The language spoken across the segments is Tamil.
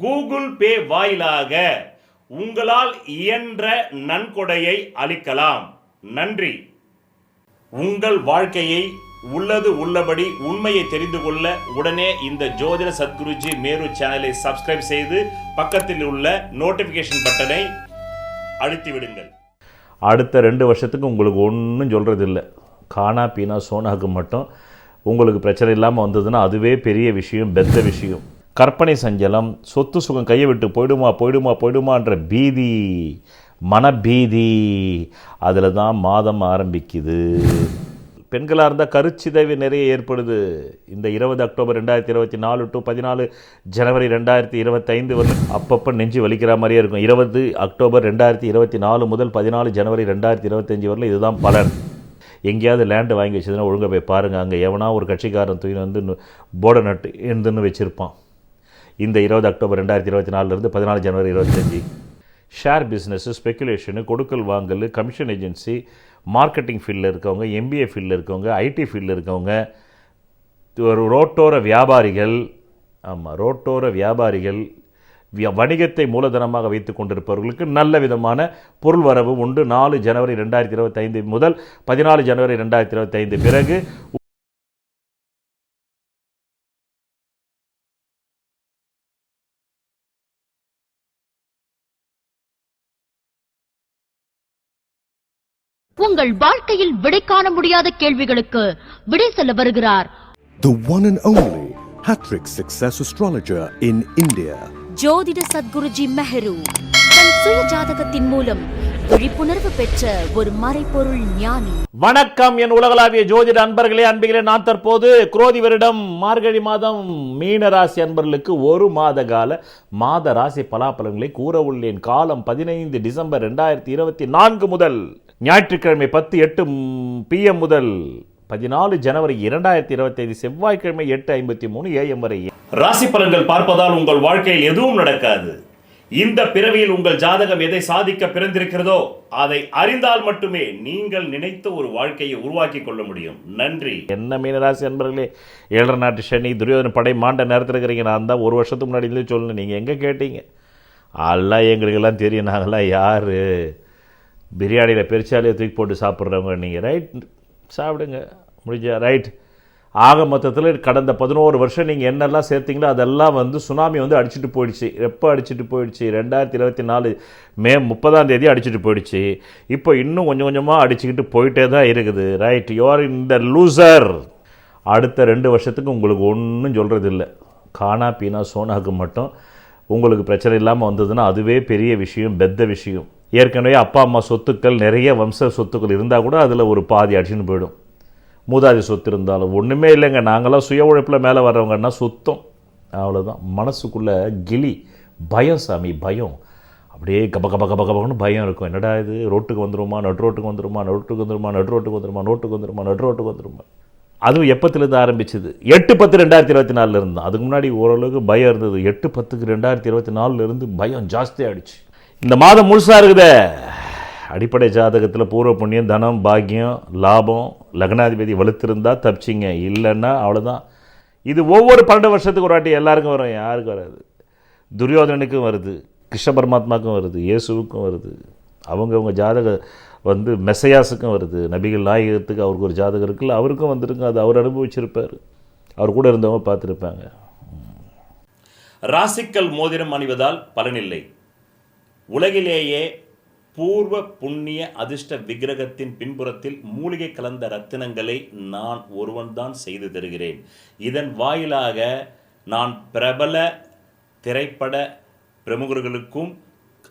கூகுள் பே வாயிலாக உங்களால் இயன்ற நன்கொடையை அளிக்கலாம். நன்றி. உங்கள் வாழ்க்கையை உள்ளது உள்ளபடி உண்மையை தெரிந்து கொள்ள உடனே இந்த ஜோதிட சத்குருஜி மேரு சேனலை சப்ஸ்கிரைப் செய்து பக்கத்தில் உள்ள நோட்டிபிகேஷன் பட்டனை அழுத்தி விடுங்கள் அடுத்த ரெண்டு வருஷத்துக்கு உங்களுக்கு ஒன்றும் சொல்கிறது இல்லை காணா பீனா சோனாக்கு மட்டும். உங்களுக்கு பிரச்சனை இல்லாமல் வந்ததுன்னா அதுவே பெரிய விஷயம் பெத்த விஷயம். கற்பனை சஞ்சலம் சொத்து சுகம் கையை விட்டு போயிடுமா போயிடுமா போயிடுமான்ற பீதி மனபீதி அதில் தான் மாதம் ஆரம்பிக்குது. பெண்களாக இருந்தால் கருச்சிதைவு நிறைய ஏற்படுது. இந்த இருபது அக்டோபர் ரெண்டாயிரத்தி இருபத்தி நாலு டு பதினாலு ஜனவரி ரெண்டாயிரத்தி இருபத்தைந்து வந்து அப்பப்போ நெஞ்சு வலிக்கிற மாதிரியே இருக்கும். இருபது அக்டோபர் ரெண்டாயிரத்தி இருபத்தி நாலு முதல் பதினாலு ஜனவரி ரெண்டாயிரத்தி இருபத்தஞ்சி வரல இதுதான் பலன். எங்கேயாவது லேண்டு வாங்கி வச்சதுன்னா ஒழுங்காக போய் பாருங்கள் அங்கே எவனா ஒரு கட்சிக்காரன் தூக்கி வந்து போர்டை நட்டு எழுந்துன்னு வச்சுருப்பான். இந்த இருபது அக்டோபர் ரெண்டாயிரத்தி இருபத்தி நாலுலேருந்து பதினாலு ஜனவரி இருபத்தஞ்சி. ஷேர் பிஸ்னஸ்ஸு ஸ்பெக்குலேஷனு கொடுக்கல் வாங்கல் கமிஷன் ஏஜென்சி மார்க்கெட்டிங் ஃபீல்டில் இருக்கவங்க எம்பிஏ ஃபீல்டில் இருக்கவங்க ஐடி ஃபீல்டில் இருக்கவங்க ஒரு ரோட்டோர வியாபாரிகள் ஆமாம் ரோட்டோர வியாபாரிகள் வணிகத்தை மூலதனமாக வைத்து கொண்டிருப்பவர்களுக்கு நல்ல விதமான பொருள் வரவு உண்டு. நாலு ஜனவரி ரெண்டாயிரத்தி இருபத்தைந்து முதல் பதினாலு ஜனவரி ரெண்டாயிரத்தி இருபத்தைந்து பிறகு உங்கள் வாழ்க்கையில் விடை காண முடியாத கேள்விகளுக்கு விடை சொல்ல வருகிறார். The one and only Hattrick Success Astrologer in India. ஜோதிட சத்குருஜி மெஹரு தன் சுய ஜாதகத்தின் மூலம் விழிப்புணர்வு பெற்ற ஒரு மறைபொருள் ஞானி. வணக்கம் என் உலகளாவிய ஜோதிட அன்பர்களே அன்பிகளே நான் தற்போது குரோதி வருடம் மார்கழி மாதம் மீன ராசி அன்பர்களுக்கு ஒரு மாத கால மாத ராசி பலாபலன்களை கூற உள்ளேன். காலம் பதினைந்து டிசம்பர் ரெண்டாயிரத்தி இருபத்தி நான்கு முதல் ஞாயிற்றுக்கிழமை பத்து எட்டு பிஎம் முதல் பதினாலு ஜனவரி இரண்டாயிரத்தி இருபத்தைந்து செவ்வாய்க்கிழமை எட்டு ஐம்பத்தி மூணு ஏஎம் வரை. ராசி பலன்கள் பார்ப்பதால் உங்கள் வாழ்க்கையில் எதுவும் நடக்காது. இந்த பிறவியில் உங்கள் ஜாதகம் எதை சாதிக்க பிறந்திருக்கிறதோ அதை அறிந்தால் மட்டுமே நீங்கள் நினைத்த ஒரு வாழ்க்கையை உருவாக்கி கொள்ள முடியும். நன்றி. என்ன மீனராசி அன்பர்களே ஏழரை நாட்டு சனி துரியோதன படை மாண்ட நேரத்தில் இருக்கிறீங்க நான் தான் ஒரு வருஷத்துக்கு முன்னாடி இருந்து சொல்லணும். நீங்கள் எங்கே கேட்டீங்க? எல்லாம் எங்களுக்கெல்லாம் தெரியும். நாங்களாம் யார்? பிரியாணியில் பெருச்சாலையை தூக்கி போட்டு சாப்பிட்றவங்க நீங்கள் ரைட் சாப்பிடுங்க. முடிஞ்சா ரைட் ஆக மொத்தத்தில் கடந்த பதினோரு வருஷம் நீங்கள் என்னெல்லாம் சேர்த்தீங்களோ அதெல்லாம் வந்து சுனாமி வந்து அடிச்சிட்டு போயிடுச்சு. எப்போ அடிச்சிட்டு போயிடுச்சு? ரெண்டாயிரத்தி இருபத்தி நாலு மே முப்பதாம் தேதி அடிச்சிட்டு போயிடுச்சு. இப்போ இன்னும் கொஞ்சம் கொஞ்சமாக அடிச்சுக்கிட்டு போயிட்டே தான் இருக்குது right your in the loser அடுத்த ரெண்டு வருஷத்துக்கு உங்களுக்கு ஒன்றும் சொல்கிறது இல்லை காணா பீனா சோனாக்கு மட்டும் உங்களுக்கு பிரச்சனை இல்லாமல் வந்ததுன்னா அதுவே பெரிய விஷயம் பெத்த விஷயம். ஏற்கனவே அப்பா அம்மா சொத்துக்கள் நிறைய வம்ச சொத்துக்கள் இருந்தால் கூட அதில் ஒரு பாதி அடிச்சுன்னு போயிடும். மூதாதி சொத்து இருந்தாலும் ஒன்றுமே இல்லைங்க. நாங்களாம் சுய உழைப்பில் மேலே வர்றவங்கன்னா சுத்தம். அவ்வளோதான் மனசுக்குள்ளே கிளி பயம் சாமி பயம். அப்படியே கப கப கப கபன்னு பயம் இருக்கும். என்னடா இது? ரோட்டுக்கு வந்துருமா? நட் ரோட்டுக்கு வந்துருமா? நோட்டுக்கு வந்துருமா? நட் ரோட்டுக்கு வந்துருமா? நோட்டுக்கு வந்துருமா? நட் ரோட்டுக்கு வந்துருமா? அதுவும் எப்பத்துலேருந்து ஆரம்பிச்சது? எட்டு பத்து ரெண்டாயிரத்தி இருபத்தி நாலில் இருந்து. அதுக்கு முன்னாடி ஓரளவுக்கு பயம் இருந்தது. எட்டு பத்துக்கு ரெண்டாயிரத்தி இருபத்தி நாலுலேருந்து பயம் ஜாஸ்தி ஆகிடுச்சு இந்த மாதம் முழுசாக இருக்குதே. அடிப்படை ஜாதகத்தில் பூர்வ புண்ணியம் தனம் பாக்கியம் லாபம் லக்னாதிபதி வலுத்திருந்தால் தப்பிச்சிங்க. இல்லைன்னா அவ்வளோதான் இது ஒவ்வொரு பன்னெண்டு வருஷத்துக்கு ஒரு வாட்டி எல்லாருக்கும் வரும். யாருக்கும் வராது. துரியோதனனுக்கும் வருது. கிருஷ்ண பரமாத்மாவுக்கும் வருது. இயேசுவுக்கும் வருது. அவங்கவுங்க ஜாதக வந்து மெசையாஸுக்கும் வருது. நபிகள் நாயகத்துக்கு அவருக்கு ஒரு ஜாதகம் இருக்குல்ல அவருக்கும் வந்திருக்கும். அது அவர் அனுபவிச்சிருப்பார். அவர் கூட இருந்தவங்க பார்த்துருப்பாங்க. ராசிக்கல் மோதிரம் அணிவதால் பலனில்லை. உலகிலேயே பூர்வ புண்ணிய அதிர்ஷ்ட விக்கிரகத்தின் பின்புறத்தில் மூலிகை கலந்த ரத்தினங்களை நான் ஒருவன்தான் செய்து தருகிறேன். இதன் வாயிலாக நான் பிரபல திரைப்பட பிரமுகர்களுக்கும்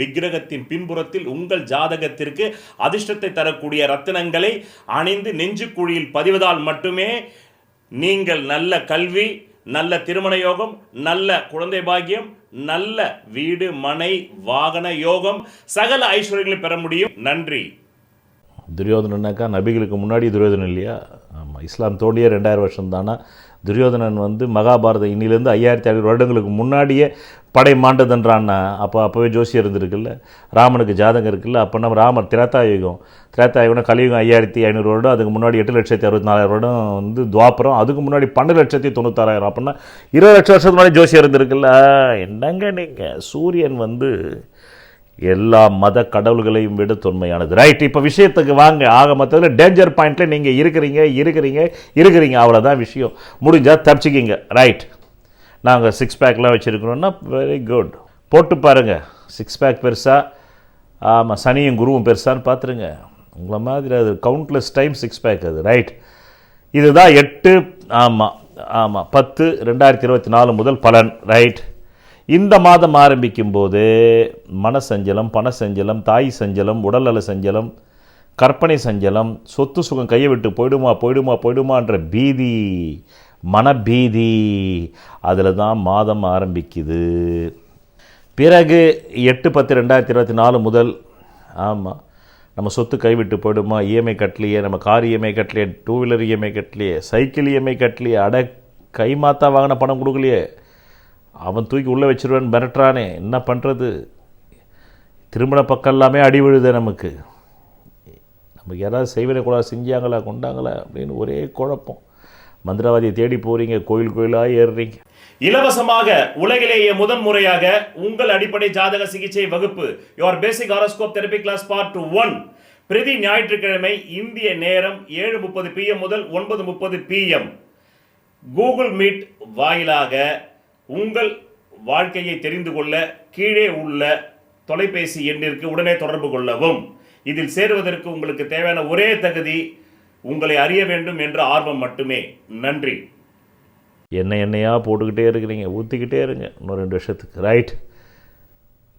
விக்கிரகத்தின் பின்புறத்தில் உங்கள் ஜாதகத்திற்கு அதிர்ஷ்டத்தை தரக்கூடிய ரத்தினங்களை அணிந்து நெஞ்சுக்குழியில் பதிவதால் மட்டுமே நீங்கள் நல்ல கல்வி நல்ல திருமண யோகம் நல்ல குழந்தை பாக்கியம் நல்ல வீடு மனை வாகன யோகம் சகல ஐஸ்வர்யங்களை பெற முடியும். நன்றி. துரியோதனனாக்கா நபிகளுக்கு முன்னாடி துரியோதனன் இல்லையா? ஆமாம் இஸ்லாம் தோண்டியே ரெண்டாயிரம் வருஷம் தானா துரியோதனன் வந்து மகாபாரத இன்னிலேருந்து ஐயாயிரத்தி ஐநூறு வருடங்களுக்கு முன்னாடியே படை மாண்டதுன்றான்னா அப்போ அப்போவே ஜோசி இருந்திருக்குல்ல ராமனுக்கு ஜாதகம் இருக்குல்ல அப்போ நம்ம ராமர் திரேத்தாயுகம் திரேத்தாயுகம் கலியுகம் ஐயாயிரத்தி ஐநூறு வருடம் அதுக்கு முன்னாடி எட்டு லட்சத்தி அறுபத்தி நாலாயிரம் வருடம் வந்து துவாபரம் அதுக்கு முன்னாடி பன்னெண்டு லட்சத்தி தொண்ணூத்தாறாயிரம் அப்படின்னா இருபது லட்சம் வருஷத்துக்கு முன்னாடி ஜோசியம் இருந்திருக்குல்ல என்னங்க நீங்கள் சூரியன் வந்து எல்லா மத கடவுள்களையும் விட தொன்மையானது. ரைட் இப்போ விஷயத்துக்கு வாங்க. ஆக மொத்தத்தில் டேஞ்சர் பாயிண்ட்டில் நீங்கள் இருக்கிறீங்க இருக்கிறீங்க இருக்கிறீங்க அவ்வளோதான் விஷயம். முடிஞ்சால் தப்பிச்சிக்கிங்க. ரைட் நாங்கள் சிக்ஸ் பேக்லாம் வச்சுருக்கிறோன்னா வெரி குட் போட்டு பாருங்கள் சிக்ஸ் பேக் பெருசாக ஆமாம் சனியும் குருவும் பெருசான்னு பார்த்துருங்க உங்களை மாதிரி அது கவுண்ட்லெஸ் டைம் சிக்ஸ் பேக் அது ரைட் இதுதான் எட்டு ஆமாம் ஆமாம் பத்து ரெண்டாயிரத்தி இருபத்தி நாலு முதல் பலன் ரைட் இந்த மாதம் ஆரம்பிக்கும் போது பண சஞ்சலம் தாய் சஞ்சலம் உடல்நல சஞ்சலம் கற்பனை சஞ்சலம் சொத்து சுகம் கையை விட்டு போயிடுமா போயிடுமா போயிடுமான்ற பீதி மனபீதி. அதில் தான் மாதம் ஆரம்பிக்குது. பிறகு எட்டு பத்து ரெண்டாயிரத்தி இருபத்தி நாலு முதல் ஆமாம் நம்ம சொத்து கைவிட்டு போயிடுமா? இஎம்ஐ கட்டலையே நம்ம கார் இஎம்ஐ கட்டலையே டூ வீலர் இஎம்ஐ கட்டலையே சைக்கிள் இஎம்ஐ கட்டலையே அட கை மாத்தா வாங்கின பணம் கொடுக்கலையே. அவன் தூக்கி உள்ளே வச்சிருவேன் மிரட்டுறானே என்ன பண்ணுறது திருமண பக்கம் எல்லாமே அடி விழுது நமக்கு. நமக்கு யாராவது செய்வனை கூட செஞ்சாங்களா கொண்டாங்களா அப்படின்னு ஒரே குழப்பம். மந்திரவாதியை தேடி போகிறீங்க கோயில் கோயிலாக ஏறுறீங்க. இலவசமாக உலகிலேயே முதன் முறையாக உங்கள் அடிப்படை ஜாதக சிகிச்சை வகுப்பு your basic horoscope therapy class part one பிரதி ஞாயிற்றுக்கிழமை இந்திய நேரம் ஏழு முப்பது பிஎம் முதல் ஒன்பது முப்பது பிஎம் கூகுள் மீட் வாயிலாக உங்கள் வாழ்க்கையை தெரிந்து கொள்ள கீழே உள்ள தொலைபேசி எண்ணிற்கு உடனே தொடர்பு கொள்ளவும். இதில் சேருவதற்கு உங்களுக்கு தேவையான ஒரே தகுதி உங்களை அறிய வேண்டும் என்ற ஆர்வம் மட்டுமே. நன்றி. என்ன எண்ணெயாக போட்டுக்கிட்டே இருக்கிறீங்க. ஊற்றிக்கிட்டே இருங்க. இன்னும் ரெண்டு வருஷத்துக்கு. ரைட்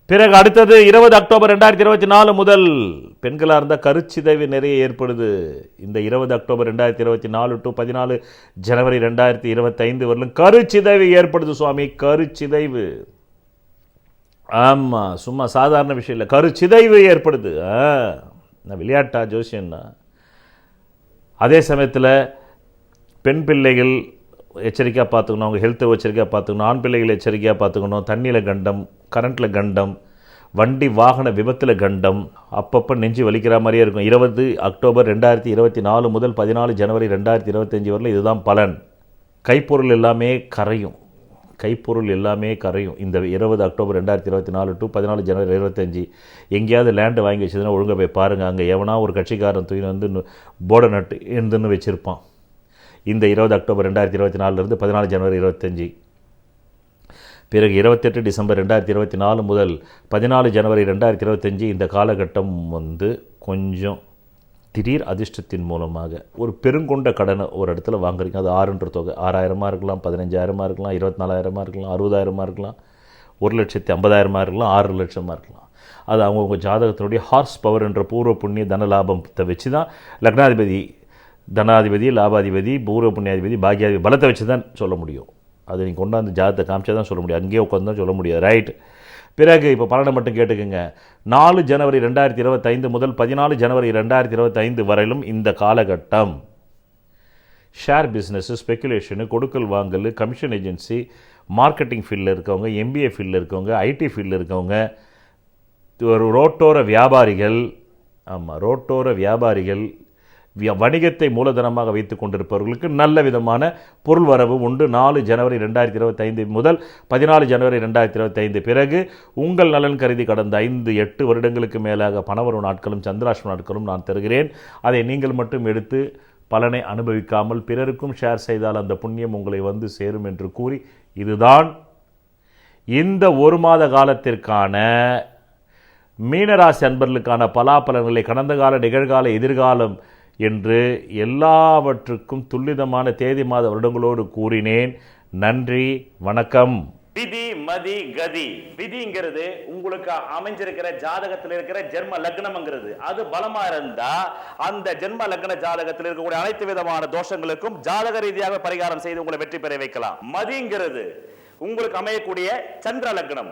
பிறகு அடுத்தது இருபது அக்டோபர் ரெண்டாயிரத்தி இருபத்தி நாலு முதல் பெண்களாக இருந்தால் கருச்சிதைவு நிறைய ஏற்படுது. இந்த இருபது அக்டோபர் ரெண்டாயிரத்தி இருபத்தி நாலு டு பதினாலு ஜனவரி ரெண்டாயிரத்தி இருபத்தைந்து வரலும் கருச்சிதைவு ஏற்படுது சுவாமி. கருச்சிதைவு. ஆமாம் சும்மா சாதாரண விஷயம் இல்லை. கருச்சிதைவு ஏற்படுது. ஆ நான் விளையாட்டா ஜோசியன்னா? அதே சமயத்தில் பெண் பிள்ளைகள் எச்சரிக்கையாக பார்த்துக்கணும் அவங்க ஹெல்த்தை எச்சரிக்கையாக பார்த்துக்கணும் ஆண் பிள்ளைகள் எச்சரிக்கையாக பார்த்துக்கணும் தண்ணியில் கண்டம் கரண்ட்டில் கண்டம் வண்டி வாகன விபத்தில் கண்டம் அப்பப்போ நெஞ்சு வலிக்கிற மாதிரியே இருக்கும். இருபது அக்டோபர் ரெண்டாயிரத்தி இருபத்தி நாலு முதல் பதினாலு ஜனவரி ரெண்டாயிரத்தி இருபத்தஞ்சி வரல இதுதான் பலன். கைப்பொருள் எல்லாமே கரையும். கைப்பொருள் எல்லாமே கரையும். இந்த இருபது அக்டோபர் ரெண்டாயிரத்தி இருபத்தி நாலு டு பதினாலு ஜனவரி இருபத்தஞ்சி எங்கேயாவது லேண்டு வாங்கி வச்சதுன்னா ஒழுங்காக போய் பாருங்கள் அங்கே எவனா ஒரு கட்சிக்காரன் தூக்கி வந்து போர்டை நட்டு இருந்துன்னு வச்சுருப்பான். இந்த இருபது அக்டோபர் ரெண்டாயிரத்தி இருபத்தி நாலுலேருந்து பதினாலு ஜனவரி இருபத்தஞ்சி பிறகு இருபத்தெட்டு டிசம்பர் ரெண்டாயிரத்தி இருபத்தி நாலு முதல் பதினாலு ஜனவரி ரெண்டாயிரத்தி இருபத்தஞ்சி இந்த காலகட்டம் வந்து கொஞ்சம் திடீர் அதிர்ஷ்டத்தின் மூலமாக ஒரு பெருங்கொண்ட கடனை ஒரு இடத்துல வாங்குறீங்க. அது ஆறுன்ற தொகை. ஆறாயிரமாக இருக்கலாம் பதினஞ்சாயிரமாக இருக்கலாம் இருபத்தி நாலாயிரமாக இருக்கலாம் அறுபதாயிரமாக இருக்கலாம் ஒரு லட்சத்தி ஐம்பதாயிரமாக இருக்கலாம் ஆறு லட்சமாக இருக்கலாம். அது அவங்கவுங்க ஜாதகத்தினுடைய ஹார்ஸ் பவர் என்ற பூர்வ புண்ணிய தன லாபத்தை வச்சு தான் லக்னாதிபதி தனாதிபதி லாபாதிபதி பூர்வ புண்ணியாதிபதி பாக்கியாதிபதி பலத்தை வச்சு தான் சொல்ல முடியும். அது நீங்கள் கொண்டாந்து ஜாதகத்தை காமிச்சா தான் சொல்ல முடியும். அங்கேயே உட்காந்து தான் சொல்ல முடியாது. ரைட் பிறகு இப்போ பலனை மட்டும் கேட்டுக்கோங்க. நாலு ஜனவரி ரெண்டாயிரத்தி இருபத்தைந்து முதல் பதினாலு ஜனவரி ரெண்டாயிரத்தி இருபத்தைந்து வரையிலும் இந்த காலகட்டம். ஷேர் பிஸ்னஸ்ஸு ஸ்பெக்குலேஷனு கொடுக்கல் வாங்கல் கமிஷன் ஏஜென்சி மார்க்கெட்டிங் ஃபீல்டில் இருக்கவங்க எம்பிஏ ஃபீல்டில் இருக்கவங்க ஐடி ஃபீல்டில் இருக்கவங்க ஒரு ரோட்டோர வியாபாரிகள் ஆமாம் ரோட்டோர வியாபாரிகள் வணிகத்தை மூலதனமாக வைத்துக் கொண்டிருப்பவர்களுக்கு நல்ல விதமான பொருள் வரவு உண்டு. நாலு ஜனவரி ரெண்டாயிரத்தி இருபத்தைந்து முதல் பதினாலு ஜனவரி ரெண்டாயிரத்தி இருபத்தைந்து பிறகு உங்கள் நலன் கருதி கடந்த ஐந்து எட்டு வருடங்களுக்கு மேலாக பணவரவு நாட்களும் சந்திராஷ்டம நாட்களும் நான் தருகிறேன். அதை நீங்கள் மட்டும் எடுத்து பலனை அனுபவிக்காமல் பிறருக்கும் ஷேர் செய்தால் அந்த புண்ணியம் உங்களை வந்து சேரும் என்று கூறி இதுதான் இந்த ஒரு மாத காலத்திற்கான மீனராசி அன்பர்களுக்கான பலாபலன்களை கடந்த கால நிகழ்கால எதிர்காலம் என்று எல்லாவற்றுக்கும் துல்லிதமான தேதி மாத வருடங்களோடு கூறினேன். நன்றி வணக்கம். விதி மதி கதி. விதிங்கிறது உங்களுக்கு அமைஞ்சிருக்கிற ஜாதகத்தில் இருக்கிற ஜென்ம லக்னம்ங்கிறது. அது பலமா இருந்தா அந்த ஜென்ம லக்ன ஜாதகத்தில் இருக்கக்கூடிய அனைத்து விதமான தோஷங்களுக்கும் ஜாதக ரீதியாக பரிகாரம் செய்து உங்களை வெற்றி பெற வைக்கலாம். மதிங்கிறது உங்களுக்கு அமையக்கூடிய சந்திர லக்னம்.